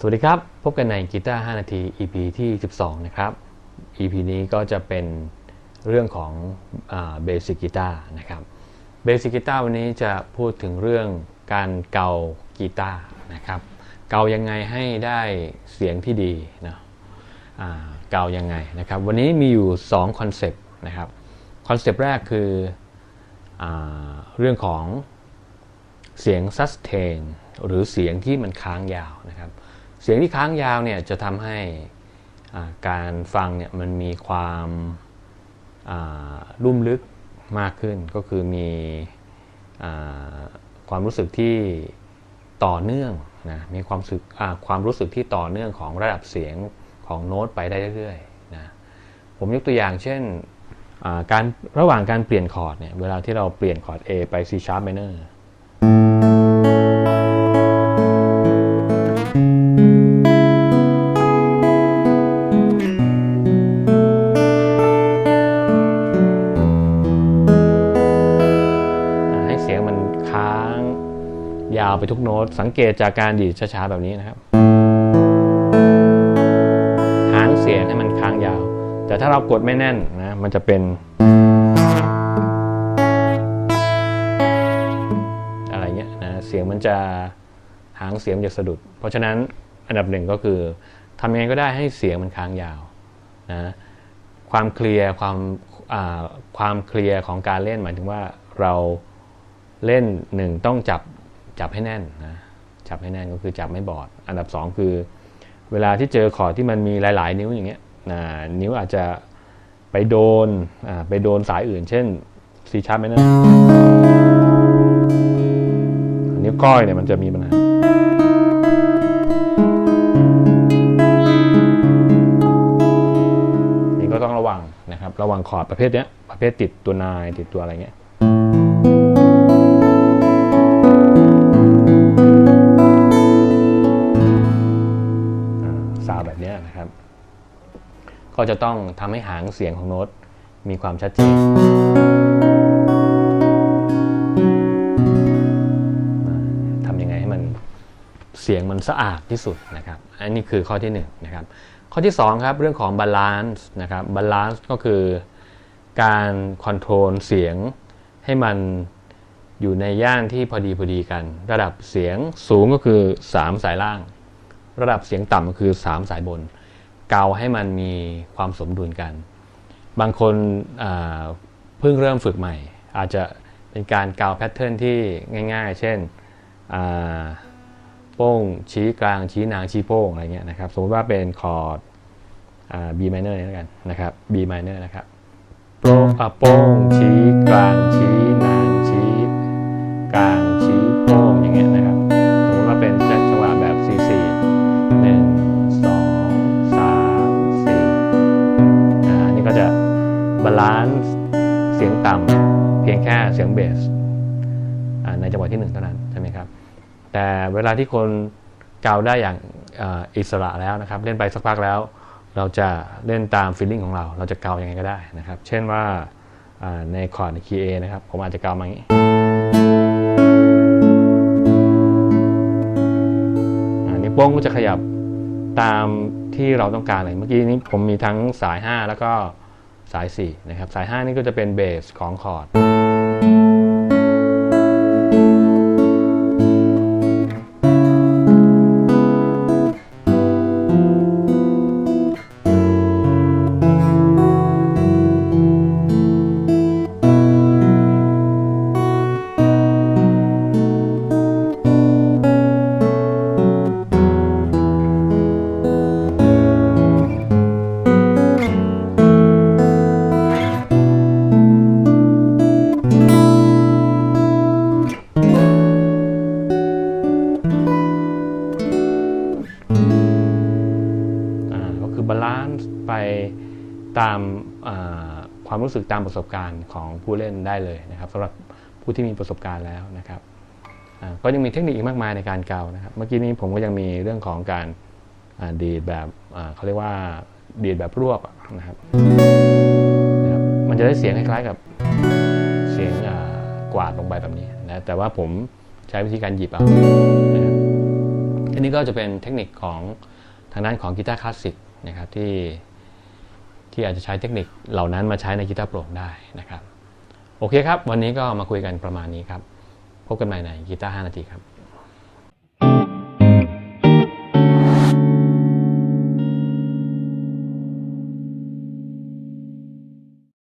สวัสดีครับ พบกันในกีตาร์5นาที EP ที่ 12 นะครับ EP นี้ก็จะเป็นเรื่องของเบสิกกีตาร์นะครับเบสิกกีตาร์วันนี้จะพูดถึงเรื่องการเกากีตาร์นะครับ เกายังไงให้ได้เสียงที่ดีนะเกายังไงนะครับ วันนี้มีอยู่2คอนเซปต์นะครับคอนเซปต์แรกคืออเรื่องของเสียง sustain หรือเสียงที่มันค้างยาวนะครับ เสียงที่ค้างยาวเนี่ยจะทำให้การฟังเนี่ยมันมีความลุ่มลึกมากขึ้น ก็คือมีอความรู้สึกที่ต่อเนื่องนะมีความสึกความรู้สึกที่ต่อเนื่องของระดับเสียงของโน้ตไปได้เรื่อยๆนะผมยกตัวอย่างเช่นการระหว่างการเปลี่ยนคอร์ดเนี่ยเวลาที่เราเปลี่ยนคอร์ด A ไป C sharp minor าวไปทุกโน้ต สังเกตจากการดีดช้าๆแบบนี้นะครับ หางเสียงให้มันค้างยาว แต่ถ้าเรากดไม่แน่นนะมันจะเป็น อะไรเงี้ยนะเสียงมันจะหางเสียงจะสะดุด เพราะฉะนั้นอันดับหนึ่งก็คือทำยังไงก็ได้ให้เสียงมันค้างยาวนะความเคลียร์ความความเคลียร์ของการเล่นหมายถึงว่าเราเล่นหนึ่งต้องจับ จับให้แน่นนะจับให้แน่นก็คือจับไม่บอด อันดับสองคือ เวลาที่เจอคอร์ดที่มันมีหลาย ๆ นิ้วอย่างเงี้ยน,นิ้วอาจจะไปโดนไปโดนสายอื่น เช่น C sharp minor นิ้วก้อยเนี่ยมันจะมีปัญหานี่ก็ต้องระวังนะครับ ระวังคอร์ดประเภทเนี้ยประเภทติดตัวนายติดตัวอะไรเงี้ยาวแบบนี้นะครับ ก็จะต้องทำให้หางเสียงของโน้ตมีความชัดเจนทำยังไงให้มันเสียงมันสะอาดที่สุดนะครับ อันนี้คือข้อที่หนึ่งนะครับ ข้อที่สองครับเรื่องของบาลานซ์นะครับบาลานซ์ก็คือการคอนโทรลเสียงให้มันอยู่ในย่านที่พอดีพอดีกัน ระดับเสียงสูงก็คือ 3 สายล่าง ระดับเสียงต่ำก็คือ 3 สายบน เกาให้มันมีความสมดุลกัน บางคนเพิ่งเริ่มฝึกใหม่ อาจจะเป็นการเกาแพทเทิร์นที่ง่ายๆ เช่นโป้งชี้กลางชี้นางชี้โป้งอะไรเงี้ยนะครับ สมมติว่าเป็นคอร์ด B minor นี่แล้วกันนะครับ B minor นะครับโป้งชี้กลางช เบสในจังหวะที่หนึ่งเท่านั้นใช่ไหมครับแต่เวลาที่คนเกาได้อย่างอิสระแล้วนะครับ เล่นไปสักพักแล้ว เราจะเล่นตามฟีลลิ่งของเรา เราจะเกายังไงก็ได้นะครับ เช่นว่าในคอร์ดคีย์ A นะครับ ผมอาจจะเกามาอย่างนี้นนี้โป้งก็จะขยับตามที่เราต้องการเลยเมื่อกี้นี้ผมมีทั้งสาย 5 แล้วก็สาย 4 นะครับ สาย 5 นี่ก็จะเป็นเบสของคอร์ด บาลานซ์ไปตามความรู้สึกตามประสบการณ์ของผู้เล่นได้เลยนะครับสำหรับผู้ที่มีประสบการณ์แล้วนะครับก็ยังมีเทคนิคอีกมากมายในการเกานะครับ เมื่อกี้นี้ผมก็ยังมีเรื่องของการดีดแบบเขาเรียกว่าดีดแบบรวบนะครับมันจะได้เสียงคล้ายๆกับเสียงกวาดลงไปแบบนี้นะแต่ว่าผมใช้วิธีการหยิบเอาอันนี้ก็จะเป็นเทคนิคของทางด้านของกีตาร์คลาสสิก นะครับที่ที่อาจจะใช้เทคนิคเหล่านั้นมาใช้ในกีตาร์โปร่งได้นะครับ โอเคครับ วันนี้ก็มาคุยกันประมาณนี้ครับ พบกันใหม่ในกีตาร์5นาทีครับ